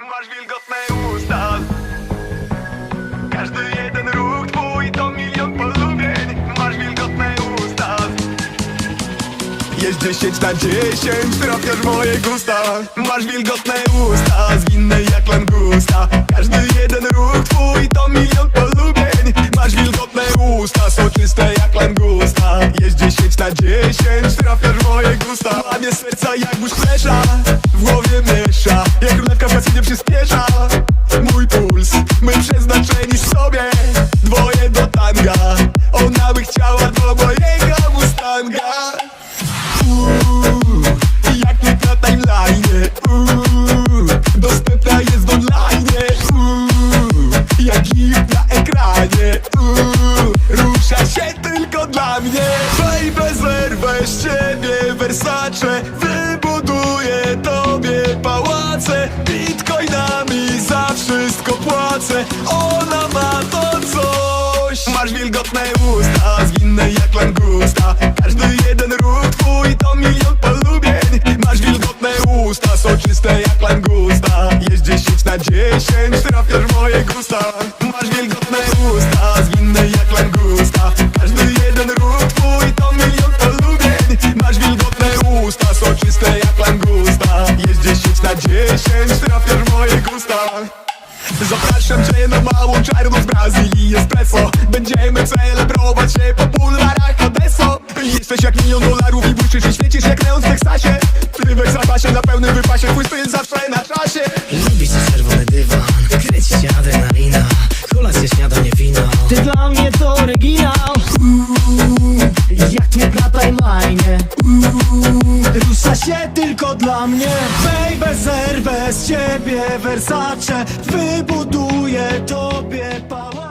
Masz wilgotne usta. Każdy jeden ruch twój to milion polubień. Masz wilgotne usta. Jest 10 na 10, trafiasz moje gusta. Masz wilgotne usta, zwinne jak langusta. Każdy jeden ruch twój to milion polubień. Masz wilgotne usta, soczyste jak langusta. Jest 10 na 10, trafiasz moje gusta. Łamie serca jak burz w głowie miesza W kasynie przyspiesza. Mój puls, my przeznaczeni sobie. Dwoje do tanga. Ona by chciała do mojego Mustanga. Uuu, jak nie na timeline. Uuu, dostępna jest online. Uuu, jak hit na ekranie. Uuu, rusza się tylko dla mnie. Baby, zerwę z ciebie Versace pałace Bitcoinami za wszystko płacę. Ona ma to coś. Masz wilgotne usta Zwinne jak langusta. Każdy jeden ruch twój to milion polubień. Masz wilgotne usta Soczyste jak langusta. Jest 10 na 10 Trafiasz w moje gusta. Masz wilgotne usta Zwinne jak langusta. Każdy jeden ruch twój to milion polubień. Masz wilgotne usta Soczyste jak langusta. Jest 10 na 10 Trafiasz w moje gusta. Zapraszam cię na małą czarną z Brazylii Espresso. Będziemy celebrować się po bulwarach Odesso Jesteś jak milion dolarów i błyszczysz i świecisz jak neon w Teksasie. Ty w zapasie na pełnym wypasie Twój styl zawsze na czasie. Lubicie czerwony dywan, kręci cię adrenalina. Kolacja, śniadanie, wino. Ty dla mnie to oryginał. Uuu, Jak nie na timeline Uuu, Rusza się tylko dla mnie. Wej bez R, bez ciebie Versace Wybuduję tobie pałac